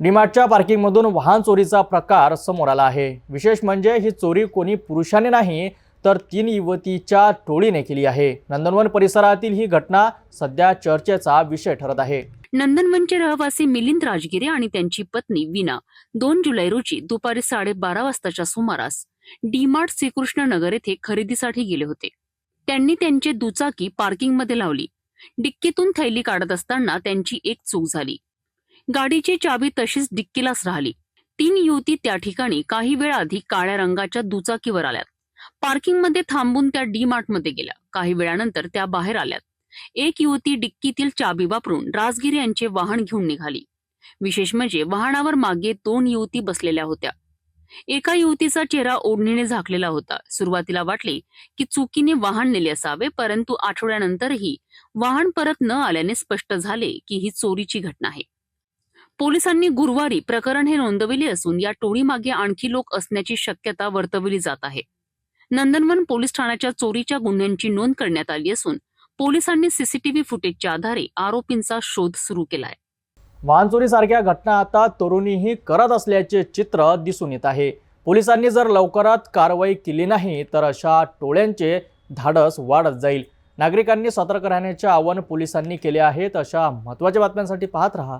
डीमार्टच्या पार्किंगमधून वाहन चोरीचा प्रकार समोर आला आहे. विशेष म्हणजे ही चोरी कोणी पुरुषाने नाही तर तीन युवतीच्या टोळीने केली आहे. नंदनवन परिसरातील ही घटना सध्या चर्चेचा विषय ठरत आहे. नंदनवनचे रहिवासी मिलिंद राजगिरे आणि त्यांची पत्नी विना दोन जुलै रोजी दुपारी साडेबारा वाजताच्या सुमारास डीमार्ट श्रीकृष्ण नगर येथे खरेदीसाठी गेले होते. त्यांनी त्यांची दुचाकी पार्किंगमध्ये लावली. डिक्कीतून थैली काढत असताना त्यांची एक चूक झाली. गाडीची चाबी तशीच डिक्कीलाच राहिली. तीन युवती त्या ठिकाणी काही वेळ आधी काळ्या रंगाच्या दुचाकीवर आल्यात. पार्किंगमध्ये थांबून त्या डी मार्टमध्ये गेल्या. काही वेळानंतर त्या बाहेर आल्यात. एक युवती डिक्कीतील चाबी वापरून राजगिरी यांचे वाहन घेऊन निघाली. विशेष म्हणजे वाहनावर मागे दोन युवती बसलेल्या होत्या. एका युवतीचा चेहरा ओढणीने झाकलेला होता. सुरुवातीला वाटले की चुकीने वाहन नेले असावे परंतु आठवड्यानंतरही वाहन परत न आल्याने स्पष्ट झाले की ही चोरीची घटना आहे. पोलिसांनी गुरुवारी प्रकरण हे नोंदविले असून या टोळीमागे आणखी लोक असण्याची शक्यता वर्तवली जात आहे. नंदनवन पोलीस ठाण्याच्या चोरीच्या गुन्ह्यांची नोंद करण्यात आली असून पोलिसांनी सीसीटीव्ही फुटेजच्या आधारे आरोपींचा शोध सुरू केलाय. वाहन चोरीसारख्या घटना आता तरुणीही करत असल्याचे चित्र दिसून येत आहे. पोलिसांनी जर लवकरात कारवाई केली नाही तर अशा टोळ्यांचे धाडस वाढत जाईल. नागरिकांनी सतर्क राहण्याचे आवाहन पोलिसांनी केले आहे. अशा महत्त्वाच्या बातम्यांसाठी पाहत रहा.